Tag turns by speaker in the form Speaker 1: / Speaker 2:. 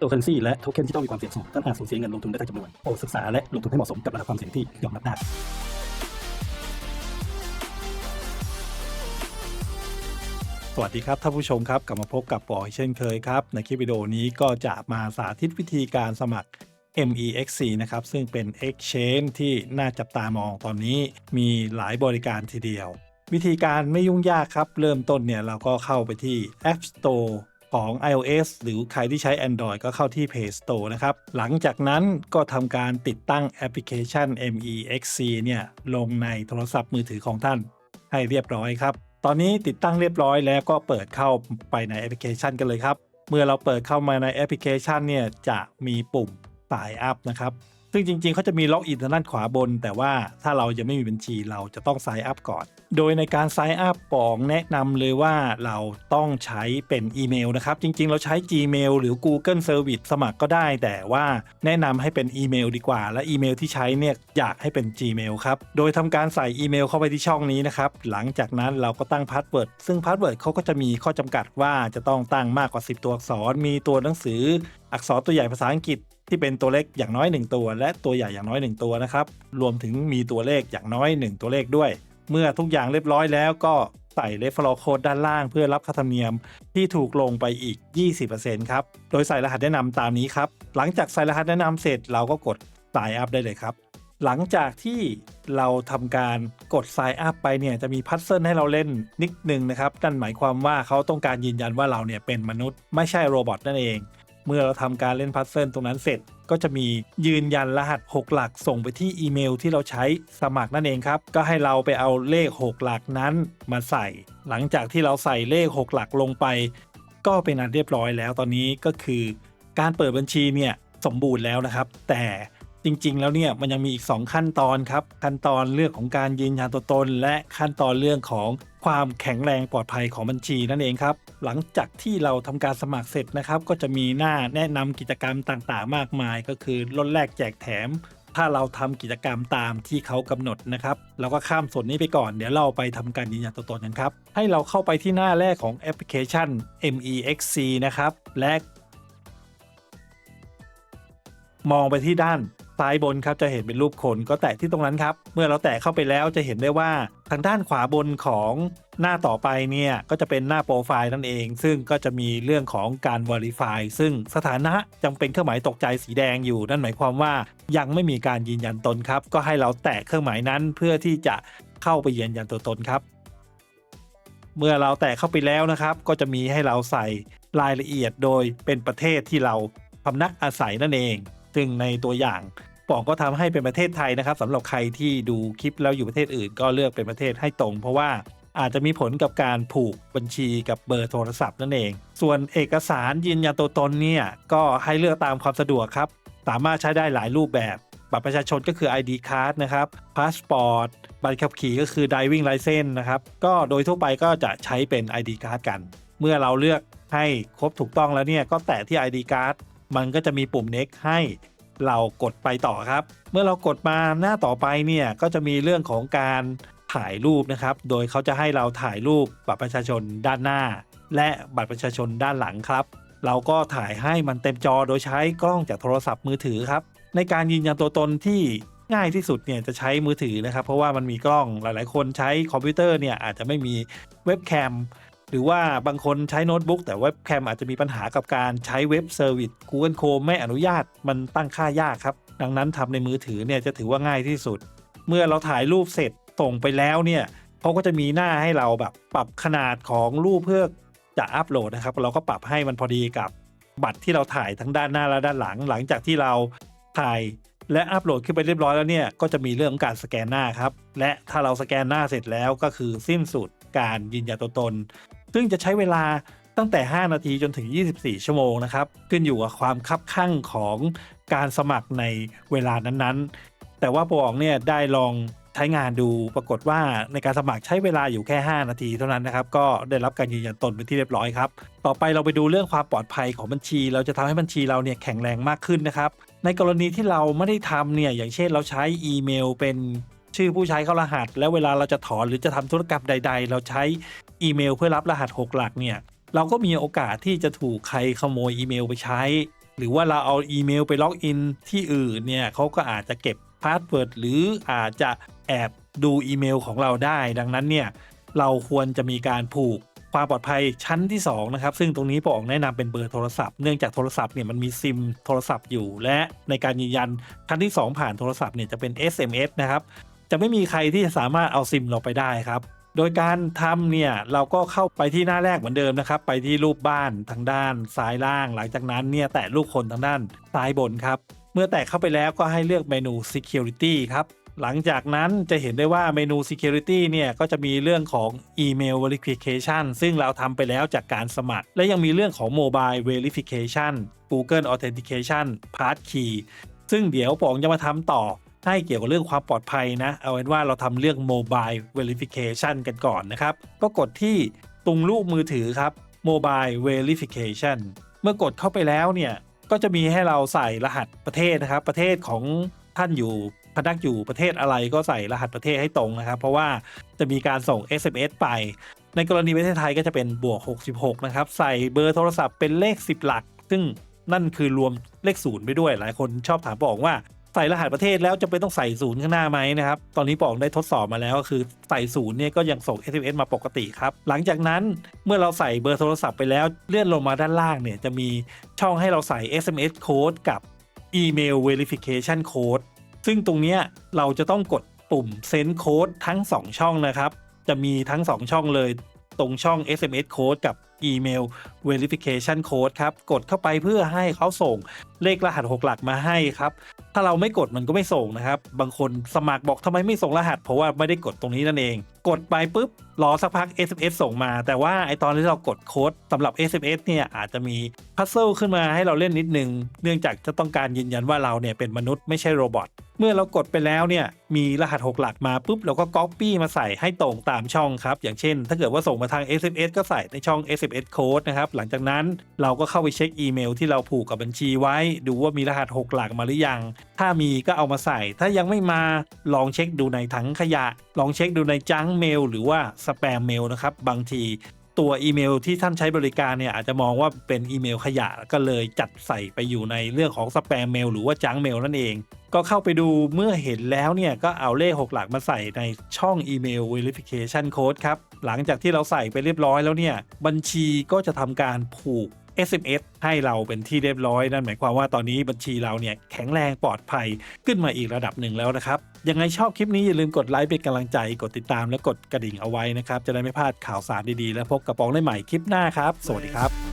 Speaker 1: ตัวเคอเรนซีและโทเค็นที่ต้องมีความเสี่ยงสูงท่านอาจสูญเสียเงินลงทุนได้ทั้งจำนวนโปรดศึกษาและลงทุนให้เหมาะสมกับระดับความเสี่ยงที่ยอมรับได้
Speaker 2: สวัสดีครับท่านผู้ชมครับกลับมาพบกับปอยเช่นเคยครับ ในคลิปวิดีโอนี้ก็จะมาสาธิตวิธีการสมัคร MEXC นะครับ ซึ่งเป็น Exchange ที่น่าจับตามองตอนนี้มีหลายบริการทีเดียว วิธีการไม่ยุ่งยากครับ เริ่มต้นเนี่ยเราก็เข้าไปที่ App Store ของ iOS หรือใครที่ใช้ Android ก็เข้าที่ Play Store นะครับ หลังจากนั้นก็ทำการติดตั้งแอปพลิเคชัน MEXC เนี่ยลงในโทรศัพท์มือถือของท่านให้เรียบร้อยครับ ตอนนี้ติดตั้งเรียบร้อยแล้วก็เปิดเข้าไปในแอปพลิเคชันกันเลยครับ เมื่อเราเปิดเข้ามาในแอปพลิเคชันเนี่ยจะมีปุ่มสายอัพนะครับ ซึ่งจริง ๆ เขาจะมีล็อกอินทางด้านขวาบน แต่ว่าถ้าเรายังไม่มีบัญชีเราจะต้อง sign up ก่อน โดยในการ sign up ปองแนะนำเลยว่าเราต้องใช้เป็นอีเมลนะครับ จริง ๆ เราใช้ Gmail หรือ Google Service สมัครก็ได้ แต่ว่าแนะนำให้เป็นอีเมลดีกว่า และอีเมลที่ใช้เนี่ยอยากให้เป็น Gmail ครับ โดยทำการใส่อีเมลเข้าไปที่ช่องนี้นะครับ หลังจากนั้นเราก็ตั้งพาสเวิร์ด ซึ่งพาสเวิร์ดเขาก็จะมีข้อจำกัดว่าจะต้องตั้งมากกว่า 10 ตัวอักษร มีตัวหนังสืออักษรตัวใหญ่ภาษาอังกฤษ ที่เป็นตัวเล็กอย่างน้อย 1 ตัว และตัวใหญ่อย่างน้อย 1 ตัวนะครับ รวมถึงมีตัวเลขอย่างน้อย 1 ตัวเลขด้วย เมื่อทุกอย่างเรียบร้อยแล้วก็ใส่เลฟฟลอโคดด้านล่างเพื่อรับค่าธรรมเนียมที่ถูกลงไปอีก 20%ครับ โดยใส่รหัสแนะนำตามนี้ครับ หลังจากใส่รหัสแนะนำเสร็จเราก็กด sign up ได้เลยครับ หลังจากที่เราทำการกด sign up ไปเนี่ยจะมีพัซเซิลให้เราเล่นนิดนึงนะครับ นั่นหมายความว่าเขาต้องการยืนยันว่าเราเนี่ยเป็นมนุษย์ไม่ใช่โรบอทนั่นเอง เมื่อเราทำการเล่นพัซเซิลตรงนั้นเสร็จ ก็จะมียืนยันรหัส 6 หลักส่งไปที่อีเมลที่เราใช้สมัครนั่นเองครับ ก็ให้เราไปเอาเลข 6 หลักนั้นมาใส่ หลังจากที่เราใส่เลข 6 หลักลงไป ก็เป็นอันเรียบร้อยแล้วตอนนี้ก็คือ การเปิดบัญชีเนี่ยสมบูรณ์แล้วนะครับ แต่ จริงๆ แล้วเนี่ยมันยังมีอีก 2 ขั้นตอนครับ ขั้นตอนเรื่องของการยืนยันตัวตน และขั้นตอนเรื่องของความแข็งแรงปลอดภัยของบัญชีนั่นเองครับ หลังจากที่เราทำการสมัครเสร็จนะครับ ก็จะมีหน้าแนะนำกิจกรรมต่างๆ มากมาย ก็คือลดแลกแจกแถม ถ้าเราทำกิจกรรมตามที่เขากำหนดนะครับเราก็ข้ามส่วนนี้ไปก่อนเดี๋ยวเราไปทำการยืนยันตัวตนกันครับให้เราเข้าไปที่หน้าแรกของแอปพลิเคชัน MEXC นะครับและมองไปที่ด้าน ซ้ายบนครับจะเห็นเป็นรูปคนก็แตะที่ตรงนั้นครับ เมื่อเราแตะเข้าไปแล้วจะเห็นได้ว่าทางด้านขวาบนของหน้าต่อไปเนี่ยก็จะเป็นหน้าโปรไฟล์นั่นเอง ซึ่งก็จะมีเรื่องของการ Verify ซึ่งสถานะยังเป็นเครื่องหมายตกใจสีแดงอยู่ นั่นหมายความว่ายังไม่มีการยืนยันตนครับ ก็ให้เราแตะเครื่องหมายนั้นเพื่อที่จะเข้าไปยืนยันตัวตนครับ เมื่อเราแตะเข้าไปแล้วนะครับ ก็จะมีให้เราใส่รายละเอียดโดยเป็นประเทศที่เราพำนักอาศัยนั่นเอง ซึ่งในตัวอย่าง ปองก็ทำให้เป็นประเทศไทยนะครับสำหรับใครที่ดูคลิปแล้วอยู่ประเทศอื่น ก็เลือกเป็นประเทศให้ตรง เพราะว่าอาจจะมีผลกับการผูกบัญชีกับเบอร์โทรศัพท์นั่นเอง ส่วนเอกสารยืนยันตัวตนเนี่ยก็ให้เลือกตามความสะดวกครับ สามารถใช้ได้หลายรูปแบบ บัตรประชาชนก็คือ ID card นะครับ พาสปอร์ต บัตรขับขี่ก็คือ driving license นะครับ ก็โดยทั่วไปก็จะใช้เป็น ID card กัน เมื่อเราเลือกให้ครบถูกต้องแล้วเนี่ยก็แตะที่ ID card มันก็จะมีปุ่ม next ให้ เรากดไปต่อครับ เมื่อเรากดมาหน้าต่อไปเนี่ยก็จะมีเรื่องของการถ่ายรูปนะครับ โดยเขาจะให้เราถ่ายรูปบัตรประชาชนด้านหน้า และบัตรประชาชนด้านหลังครับ เราก็ถ่ายให้มันเต็มจอโดยใช้กล้องจากโทรศัพท์มือถือครับ ในการยืนยันตัวตนที่ง่ายที่สุดเนี่ยจะใช้มือถือนะครับ เพราะว่ามันมีกล้องหลาย ๆ คนใช้คอมพิวเตอร์เนี่ยอาจจะไม่มีเว็บแคม หรือว่าบางคนใช้โน้ตบุ๊กแต่เว็บแคมอาจจะมีปัญหากับการใช้เว็บเซอร์วิส Google Chrome ไม่อนุญาตมันตั้งค่ายากครับ ดังนั้นทำในมือถือเนี่ยจะถือว่าง่ายที่สุด เมื่อเราถ่ายรูปเสร็จส่งไปแล้วเนี่ยเขาก็จะมีหน้าให้เราแบบปรับขนาดของรูปเพื่อจะอัปโหลดนะครับ เราก็ปรับให้มันพอดีกับบัตรที่เราถ่ายทั้งด้านหน้าและด้านหลัง หลังจากที่เราถ่ายและอัปโหลดขึ้นไปเรียบร้อยแล้วเนี่ยก็จะมีเรื่องของการสแกนหน้าครับ และถ้าเราสแกนหน้าเสร็จแล้วก็คือสิ้นสุดการยืนยันตัวตน ซึ่งจะใช้เวลาตั้งแต่ 5 นาทีจนถึง 24 ชั่วโมงนะครับ ขึ้นอยู่กับความคับคั่งของการสมัครในเวลานั้นๆ แต่ว่าปองเนี่ยได้ลองใช้งานดูปรากฏว่าในการสมัครใช้เวลาอยู่แค่ 5 นาทีเท่านั้นนะครับ ก็ได้รับการยืนยันตนเป็นที่เรียบร้อยครับ ต่อไปเราไปดูเรื่องความปลอดภัยของบัญชี เราจะทำให้บัญชีเราเนี่ยแข็งแรงมากขึ้นนะครับ ในกรณีที่เราไม่ได้ทำเนี่ยอย่างเช่นเราใช้อีเมลเป็น ชื่อผู้ใช้เข้ารหัส แล้วเวลาเราจะถอนหรือจะทำธุรกรรมใด ๆ เราใช้อีเมลเพื่อรับรหัส 6 หลักเนี่ยเราก็มีโอกาสที่จะถูกใครขโมยอีเมลไปใช้ หรือว่าเราเอาอีเมลไปล็อกอินที่อื่นเนี่ยเขาก็อาจจะเก็บพาสเวิร์ดหรืออาจจะแอบดูอีเมลของเราได้ ดังนั้นเนี่ยเราควรจะมีการผูกความปลอดภัยชั้นที่2นะครับซึ่งตรงนี้ปองแนะนำเป็นเบอร์โทรศัพท์เนื่องจากโทรศัพท์เนี่ยมันมีซิมโทรศัพท์อยู่ และในการยืนยันชั้นที่ 2 ผ่านโทรศัพท์เนี่ยจะเป็น SMS นะครับ จะไม่มีใครที่จะสามารถเอาซิมเราไปได้ครับ โดยการทำเนี่ยเราก็เข้าไปที่หน้าแรกเหมือนเดิมนะครับ ไปที่รูปบ้านทางด้านซ้ายล่าง หลังจากนั้นเนี่ยแตะรูปคนทางด้านซ้ายบนครับ เมื่อแตะเข้าไปแล้วก็ให้เลือกเมนู security ครับหลังจากนั้นจะเห็นได้ว่าเมนู security เนี่ยก็จะมีเรื่องของ email verification ซึ่งเราทำไปแล้วจากการสมัคร และยังมีเรื่องของ mobile verification Google authentication passkey ซึ่งเดี๋ยวผมจะมาทำต่อ ให้เกี่ยวกับเรื่องความปลอดภัยนะ เอาเป็นว่าเราทำเรื่อง mobile verification กันก่อนนะครับ ก็กดที่ตรงรูปมือถือครับ mobile verification เมื่อกดเข้าไปแล้วเนี่ย ก็จะมีให้เราใส่รหัสประเทศนะครับ ประเทศของท่านอยู่พนักอยู่ประเทศอะไรก็ใส่รหัสประเทศให้ตรงนะครับ เพราะว่าจะมีการส่ง SMS ไป ในกรณีประเทศไทยก็จะเป็นบวก 66 นะครับ ใส่เบอร์โทรศัพท์เป็นเลข 10 หลัก ซึ่งนั่นคือรวมเลขศูนย์ไปด้วย หลายคนชอบถามปองว่า ใส่รหัสประเทศแล้วจะเป็นต้องใส่ศูนย์ข้างหน้าไหมนะครับ ตอนนี้ปองได้ทดสอบมาแล้วก็คือใส่ศูนย์เนี่ยก็ยังส่ง SMS มาปกติครับ หลังจากนั้นเมื่อเราใส่เบอร์โทรศัพท์ไปแล้วเลื่อนลงมาด้านล่างเนี่ยจะมีช่องให้เราใส่ SMS code กับ email verification code ซึ่งตรงเนี้ยเราจะต้องกดปุ่ม send code ทั้ง 2 ช่องนะครับ จะมีทั้ง 2 ช่องเลยตรงช่อง SMS code กับ email verification code ครับ กดเข้าไปเพื่อให้เขาส่งเลขรหัส 6 หลักมาให้ครับ ถ้าเราไม่กดมันก็ไม่ส่งนะครับ บางคนสมัครบอกทำไมไม่ส่งรหัส เพราะว่าไม่ได้กดตรงนี้นั่นเอง กดไปปุ๊บรอสักพัก SMS ส่งมา แต่ว่าไอตอนที่เรากดโค้ดสำหรับ SMS เนี่ยอาจจะมีพัซเซิลขึ้นมาให้เราเล่นนิดนึง เนื่องจากจะต้องการยืนยันว่าเราเนี่ยเป็นมนุษย์ไม่ใช่โรบอทเมื่อเรากดไปแล้วเนี่ยมีรหัส 6 หลักมาปุ๊บเราก็ Copy มาใส่ให้ตรงตามช่องครับ อย่างเช่น ถ้าเกิดว่าส่งมาทาง SMS ก็ใส่ในช่อง SMS code นะครับหลังจากนั้นเราก็เข้าไปเช็คอีเมลที่เราผูกกับบัญชีไว้ ดูว่ามีรหัส 6 หลักมาหรือยัง ถ้ามีก็เอามาใส่ ถ้ายังไม่มาลองเช็คดูในถังขยะ ลองเช็คดูในจังเมล หรือว่าสแปมเมลนะครับบางทีตัวอีเมลที่ท่านใช้บริการเนี่ยอาจจะมองว่าเป็นอีเมลขยะก็เลยจัดใส่ไปอยู่ในเรื่องของสแปมเมลหรือว่าจังเมลนั่นเอง ก็เข้าไปดูเมื่อเห็นแล้วเนี่ยก็เอาเลข 6 หลักมาใส่ในช่องอีเมล verification code ครับ หลังจากที่เราใส่ไปเรียบร้อยแล้วเนี่ย บัญชีก็จะทำการผูก SMS ให้เราเป็นที่เรียบร้อย นั่นหมายความว่าตอนนี้บัญชีเราเนี่ยแข็งแรงปลอดภัยขึ้นมาอีกระดับหนึ่งแล้วนะครับ ยังไงชอบคลิปนี้อย่าลืมกดไลค์เป็นกำลังใจ กดติดตามและกดกระดิ่งเอาไว้นะครับ จะได้ไม่พลาดข่าวสารดีๆ และพบกับปองได้ใหม่คลิปหน้าครับ สวัสดีครับ